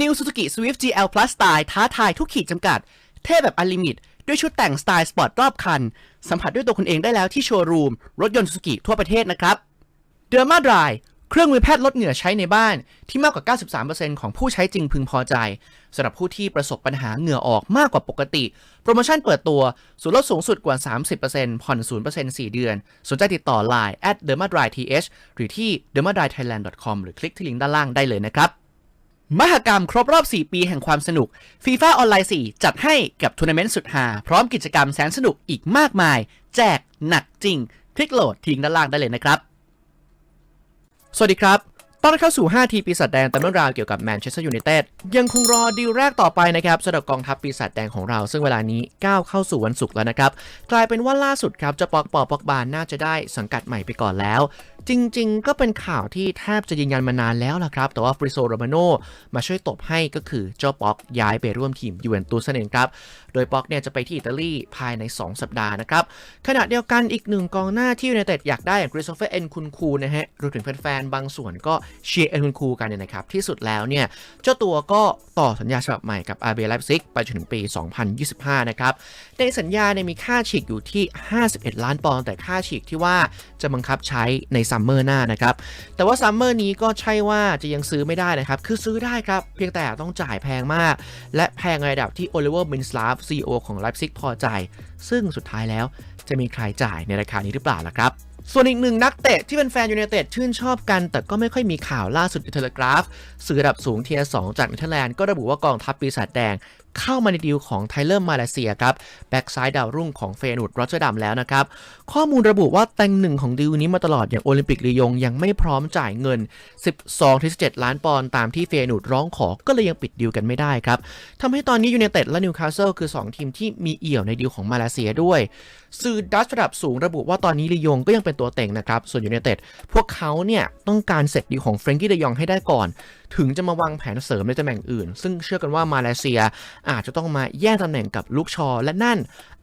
New Suzuki Swift GL Plus Style ท้าทายทุกขีดจำกัด เท่แบบอลิมิต ด้วยชุดแต่งสไตล์สปอร์ตรอบคัน สัมผัสด้วยตัวคุณเองได้แล้วที่โชว์รูม รถยนต์ Suzuki ทั่วประเทศนะครับเดอร์มาดรายเครื่องมือแพทย์ลดเหงื่อใช้ในบ้านที่มากกว่า 93%ของผู้ใช้จริงพึงพอใจสำหรับผู้ที่ประสบปัญหาเหงื่อออกมากกว่าปกติ โปรโมชั่นเปิดตัวส่วนลดสูงสุดกว่า 30%ผ่อน 0% 4 เดือน สนใจติดต่อ Line at d e r m a d r y th หรือที่ d e r m a d r y thailand com หรือคลิกที่ลิงก์ด้านล่างได้เลยนะครับ มหกรรมครบรอบ 4 ปีแห่งความสนุกฟีฟ่าออนไลน์ 4 จัดให้กับทัวร์นาเมนต์สุดฮาพร้อมกิจกรรมแสนสนุกอีกมากมาย แจกหนักจริง คลิกโหลดทิ้งด้านล่างได้เลยนะครับ สวัสดีครับต้อนเข้าสู่ 5 ทีปีศาจแดงตามเรื่องราวเกี่ยวกับแมนเชสเตอร์ยูไนเต็ดยังคงรอดีลแรกต่อไปนะครับสำหรับกองทัพปีศาจแดงของเรา ซึ่งเวลานี้ก้าวเข้าสู่วันศุกร์แล้วนะครับ กลายเป็นว่าล่าสุดครับเจะปอกปอปอกบานน่าจะได้สังกัดใหม่ไปก่อนแล้ว จริงๆ ก็เป็นข่าวที่แทบจะยืนยันมานานแล้วล่ะครับ แต่ว่าฟริโซโรมาโนมาช่วยตบให้ก็คือเจ้าป๊อกย้ายไปร่วมทีมยูเวนตุสนั่นเองครับ โดยป๊อกเนี่ยจะไปที่อิตาลีภายใน 2 สัปดาห์นะครับ ขณะเดียวกันอีกหนึ่งกองหน้าที่ยูไนเต็ดอยากได้อย่างคริสโตเฟอร์เอ็นคุนคูนะฮะรวมถึงแฟนๆ บางส่วนก็เชียร์เอ็นคุนคูกันเนี่ยนะครับ ที่สุดแล้วเนี่ยเจ้าตัวก็ต่อสัญญาฉบับใหม่กับอาร์เบไลฟ์ซิกไปจนถึงปี 2025 นะครับในสัญญาเนี่ยมีค่าฉีกอยู่ที่ 51 ล้านปอนด์แต่ค่าฉีกที่ว่าจะบังคับใช้ในซัมเมอร์หน้านะครับ แต่ว่าซัมเมอร์นี้ก็ใช่ว่าจะยังซื้อไม่ได้นะครับ คือซื้อได้ครับ เพียงแต่ต้องจ่ายแพงมาก และแพงในระดับที่โอลิเวอร์มินสลาฟซีอของไลฟ์ซิกพอใจ ซึ่งสุดท้ายแล้วจะมีใครจ่ายในราคานี้หรือเปล่าล่ะครับส่วนอีกหนึ่งนักเตะที่เป็นแฟนยูไนเต็ดชื่นชอบกัน แต่ก็ไม่ค่อยมีข่าวล่าสุดในเทเลกราฟ สื่อระดับสูงเทียร์สจากเนเธอร์แลนด์ก็ระบุว่ากองทัพปีศาจแดง เข้ามาในดีลของไทเลอร์มาเลเซียครับแบ็กซ้ายดาวรุ่งของเฟยนูดรอตเตอร์ดัมแล้วนะครับข้อมูลระบุว่าแตงหนึ่งของดีลนี้มาตลอดอย่างโอลิมปิกลียงยังไม่พร้อมจ่ายเงิน 12-17 ล้านปอนด์ตามที่เฟยนูดร้องขอก็เลยยังปิดดีลกันไม่ได้ครับทำให้ตอนนี้ยูไนเต็ดและนิวคาสเซิลคือ 2 ทีมที่มีเอี่ยวในดีลของมาเลเซียด้วย สื่อดัชระดับสูงระบุว่าตอนนี้ลียงก็ยังเป็นตัวเต็งนะครับส่วนยูไนเต็ดพวกเขาเนี่ยต้องการเสร็จดีลของเฟรงกี้เดยองให้ได้ก่อน ถึงจะมาวางแผนเสริมในตำแหน่งอื่น ซึ่งเชื่อกันว่ามาเลเซียอาจจะต้องมาแย่งตำแหน่งกับลูกชอ และนั่น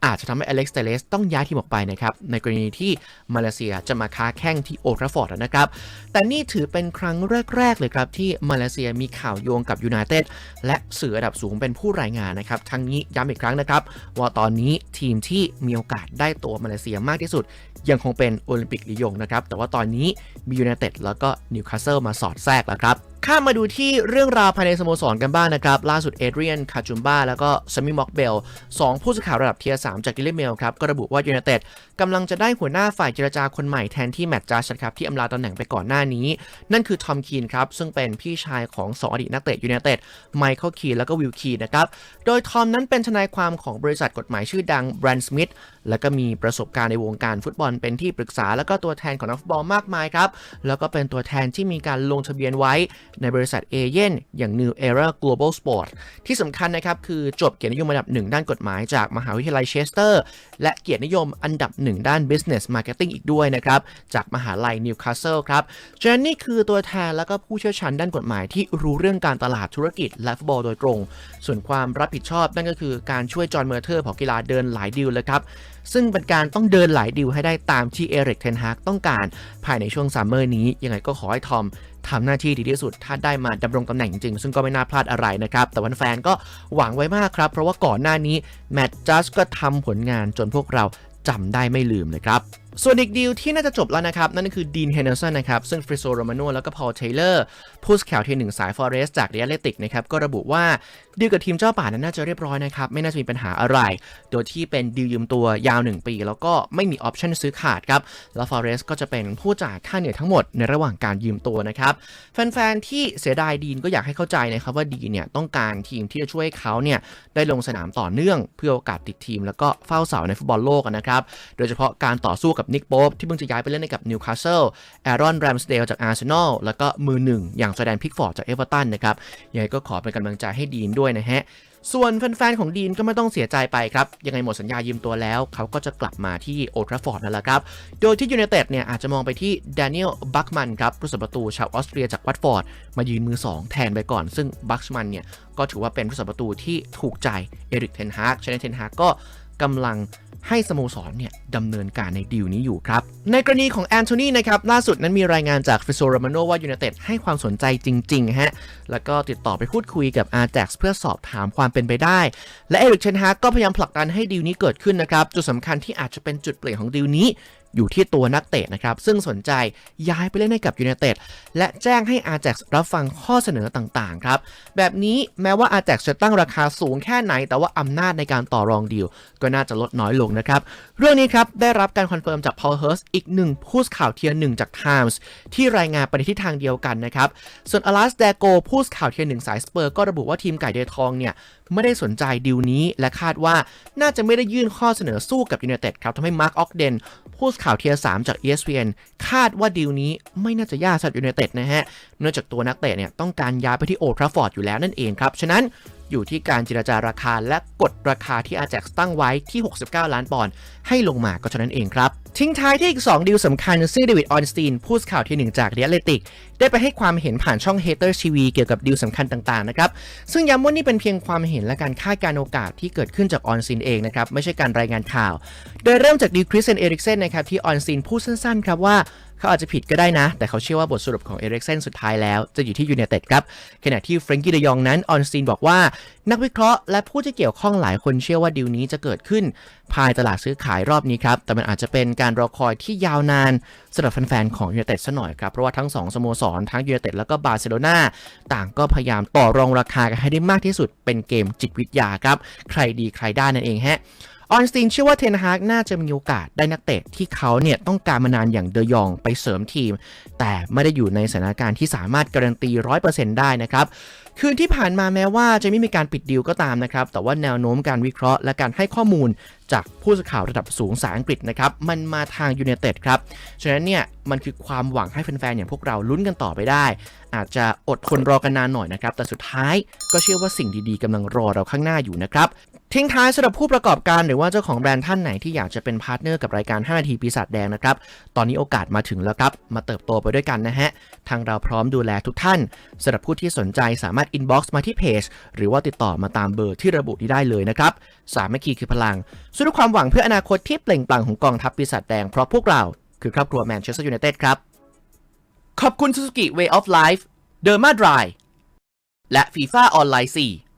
อาจจะทำให้อเล็กซ์เตเลสต้องย้ายทีมออกไปนะครับ ในกรณีที่มาเลเซียจะมาค้าแข่งที่โอทราฟอร์ดนะครับ แต่นี่ถือเป็นครั้งแรก ๆ เลยครับ ที่มาเลเซียมีข่าวโยงกับยูไนเต็ดและสื่อระดับสูงเป็นผู้รายงานนะครับ ทั้งนี้ย้ำอีกครั้งนะครับ ว่าตอนนี้ทีมที่มีโอกาสได้ตัวมาเลเซียมากที่สุด ยังคงเป็นโอลิมปิกลียงนะครับแต่ว่าตอนนี้มียูไนเต็ดแล้วก็นิวคาสเซิลมาสอดแทรกแล้วครับ ข้ามมาดูที่เรื่องราวภายในสโมสรกันบ้างนะครับ ล่าสุดเอเดรียนคาจูมบ้าแล้วก็ซามิม็อกเบลสองผู้สื่อข่าวระดับเทียร์สามจากกิเลเมลครับ ก็ระบุว่ายูไนเต็ดกำลังจะได้หัวหน้าฝ่ายเจรจาคนใหม่แทนที่แมตต์จัสครับ ที่อำลาตำแหน่งไปก่อนหน้านี้ นั่นคือทอมคีนครับ ซึ่งเป็นพี่ชายของสองอดีตนักเตะยูไนเต็ดไมเคิลคีนแล้วก็วิลคีนนะครับโดยทอมนั้นเป็นทนายความของบริษัทกฎหมายชื่อดังแบรนด์สมิธ แล้วก็มีประสบการณ์ในวงการฟุตบอลเป็นที่ปรึกษา แล้วก็ตัวแทนของนักฟุตบอลมากมายครับ แล้วก็เป็นตัวแทนที่มีการลงทะเบียนไว้ในบริษัทเอเย่นอย่าง New Era Global Sport ที่สำคัญนะครับ คือจบเกียรตินิยมอันดับหนึ่งด้านกฎหมายจากมหาวิทยาลัยเชสเตอร์ และเกียรตินิยมอันดับหนึ่งด้าน Business Marketing อีกด้วยนะครับ จากมหาลัยนิวคาสเซิลครับฉะนั้นนี่คือตัวแทนแล้วก็ผู้เชี่ยวชาญด้านกฎหมายที่รู้เรื่องการตลาดธุรกิจและฟุตบอลโดยตรง ส่วนความรับผิดชอบนั่นก็คือการช่วยจอห์นเมอร์เทอร์ของกีฬาเดินหลายดีลเลยครับซึ่งเป็นการต้องเดินหลายดิวให้ได้ตามที่เอริกเทนฮากต้องการภายในช่วงซัมเมอร์นี้ ยังไงก็ขอให้ทอมทำหน้าที่ดีที่สุด ถ้าได้มาดำรงตำแหน่งจริง ซึ่งก็ไม่น่าพลาดอะไรนะครับ แต่วันแฟนก็หวังไว้มากครับ เพราะว่าก่อนหน้านี้แมตต์จัสก็ทำผลงานจนพวกเราจำได้ไม่ลืมเลยครับ ส่วนอีกดีลที่น่าจะจบแล้วนะครับ นั่นก็คือดีนเฮนเดอร์สันนะครับซึ่งฟริโซโรมาโนแล้วก็พอลเทเลอร์ผู้สื่อข่าวทีหนึ่งสายฟอเรสจากเรียลเลติกนะครับก็ระบุว่าดีลกับทีมเจ้าป่านั้นน่าจะเรียบร้อยนะครับไม่น่าจะมีปัญหาอะไร โดยที่เป็นดีลยืมตัวยาว 1 ปี แล้วก็ไม่มีออปชั่นซื้อขาดครับแล้วฟอเรสก็จะเป็นผู้จ่ายค่าเหนื่อยทั้งหมดในระหว่างการยืมตัวนะครับแฟนๆที่เสียดายดีนก็อยากให้เข้าใจนะครับว่าดีเนี่ยต้องการทีมที่จะช่วยเขาเนี่ยได้ลงสนามต่อเนื่องเพื่อโอกาสติดทีม แล้วก็เฝ้าเสาในฟุตบอลโลกนะครับโดยเฉพาะการต่อสู้กับนิกโป๊ปที่เพิ่งจะย้ายไปเล่นให้กับนิวคาสเซิลแอรอนแรมสเดลจากอาร์เซนอลแล้วก็มือหนึ่งอย่างจอแดนพิกฟอร์ดจากเอเวอร์ตันนะครับยังไงก็ขอเป็นกำลังใจให้ดีนด้วยนะฮะส่วนแฟนๆ ของดีนก็ไม่ต้องเสียใจไปครับ ยังไงหมดสัญญายืมตัวแล้ว เขาก็จะกลับมาที่โอทราฟอร์ดนั่นแหละครับ โดยที่ยูไนเต็ดเนี่ย อาจจะมองไปที่แดเนียลบัคมันครับผู้สัประตูชาวออสเตรียจากวัตฟอร์ด มายืนมือ 2 แทนไปก่อน ซึ่งบัคมันเนี่ย ก็ถือว่าเป็นผู้สัประตูที่ถูกใจเอริกเทนฮากฉะนั้นเทนฮากก็ กำลังให้สโมสรเนี่ยดำเนินการในดีลนี้อยู่ครับ ในกรณีของแอนโทนีนะครับล่าสุดนั้นมีรายงานจากฟิโซรามาโนว่ายูไนเต็ดให้ความสนใจจริงๆฮะแล้วก็ติดต่อไปพูดคุยกับอาแจ็กเพื่อสอบถามความเป็นไปได้ และเอริกเชนฮากก็พยายามผลักดันให้ดีลนี้เกิดขึ้นนะครับ จุดสำคัญที่อาจจะเป็นจุดเปลี่ยนของดีลนี้ อยู่ที่ตัวนักเตะนะครับ ซึ่งสนใจย้ายไปเล่นให้กับยูไนเต็ดและแจ้งให้อา a x รับฟังข้อเสนอต่างๆครับ แบบนี้แม้ว่าอา a x จะตั้งราคาสูงแค่ไหน แต่ว่าอำนาจในการต่อรองดีลก็น่าจะลดน้อยลงนะครับ เรื่องนี้ครับ ได้รับการคอนเฟิร์มจาก Paul Hurst อีกหนึ่งผู้สื่อข่าวเทียร์หนึ่งจาก Times ที่รายงานไปในทิศทางเดียวกันนะครับ ส่วนอลัสเดโกผู้สื่อข่าวเทียร์หนึ่งสายสเปอร์ก็ระบุว่าทีมไก่เดทองเนี่ยไม่ได้สนใจดีลนี้และคาดว่าน่าจะไม่ได้ยื่นข้อเสนอสู้กับยูไนเต็ดครับทำให้มาร์คออกเดนผู้ข่าวเทียร์3จาก ESPN คาดว่าดีลนี้ไม่น่าจะยากสำหรับยูไนเต็ดนะฮะ เนื่องจากตัวนักเตะเนี่ยต้องการย้ายไปที่โอทราฟอร์ดอยู่แล้วนั่นเองครับ ฉะนั้น อยู่ที่การเจรจาราคาและกดราคาที่อาแจ็กตั้งไว้ที่ 69 ล้านปอนด์ให้ลงมาก็เท่านั้นเองครับ ทิ้งท้ายที่อีก 2 ดีลสำคัญ ซึ่งเดวิดออนสตีนผู้สข่าวที่ 1 จากเดียเลติก ได้ไปให้ความเห็นผ่านช่อง Hater TV เกี่ยวกับดีลสำคัญต่างๆนะครับ ซึ่งย้ำว่านี่เป็นเพียงความเห็นและการคาดการณ์โอกาสที่เกิดขึ้นจากออนซินเองนะครับไม่ใช่การรายงานข่าว โดยเริ่มจากดีลคริสเซนเอริกเซนนะครับที่ออนซินพูดสั้นๆครับว่า เขาอาจจะผิดก็ได้นะ แต่เขาเชื่อว่าบทสรุปของเอริกเซนสุดท้ายแล้ว จะอยู่ที่ยูไนเต็ดครับ ขณะที่เฟรนกี้เดยองนั้นออนซีนบอกว่า นักวิเคราะห์และผู้ที่เกี่ยวข้องหลายคนเชื่อว่าดีลนี้จะเกิดขึ้น ภายตลาดซื้อขายรอบนี้ครับ แต่มันอาจจะเป็นการรอคอยที่ยาวนานสำหรับแฟนๆของยูไนเต็ดซะหน่อยครับ เพราะว่าทั้ง 2สโมสรทั้งยูไนเต็ดแล้วก็บาร์เซโลนาต่างก็พยายามต่อรองราคากันให้ได้มากที่สุดเป็นเกมจิตวิทยาครับ ใครดีใครได้นั่นเองฮะ ออนสตีนเชื่อว่าเทนฮากน่าจะมีโอกาสได้นักเตะที่เขาเนี่ยต้องการมานานอย่างเดยองไปเสริมทีม แต่ไม่ได้อยู่ในสถานการณ์ที่สามารถการันตี 100%ได้นะครับ คืนที่ผ่านมาแม้ว่าจะไม่มีการปิดดีลก็ตามนะครับ แต่ว่าแนวโน้มการวิเคราะห์และการให้ข้อมูลจากผู้สื่อข่าวระดับสูงสายอังกฤษนะครับ มันมาทางยูไนเต็ดครับ ฉะนั้นเนี่ย มันคือความหวังให้แฟนๆ อย่างพวกเราลุ้นกันต่อไปได้ อาจจะอดทนรอกันนานหน่อยนะครับ แต่สุดท้ายก็เชื่อว่าสิ่งดีๆกำลังรอเราข้างหน้าอยู่นะครับ ทิ้งท้ายสำหรับผู้ประกอบการหรือว่าเจ้าของแบรนด์ท่านไหนที่อยากจะเป็นพาร์ทเนอร์กับรายการ 5 นาทีปีศาจแดงนะครับ ตอนนี้โอกาสมาถึงแล้วครับ มาเติบโตไปด้วยกันนะฮะ ทางเราพร้อมดูแลทุกท่านสำหรับผู้ที่สนใจสามารถอินบ็อกซ์มาที่เพจหรือว่าติดต่อมาตามเบอร์ที่ระบุนี้ได้เลยนะครับ สามัคคีคือพลังสู้ด้วยความหวังเพื่ออนาคตที่เปล่งปลั่งของกองทัพปีศาจแดงเพราะพวกเราคือครอบครัวแมนเชสเตอร์ยูไนเต็ดครับ ขอบคุณ Suzuki Way of Life Derma Dry และ FIFA Online 4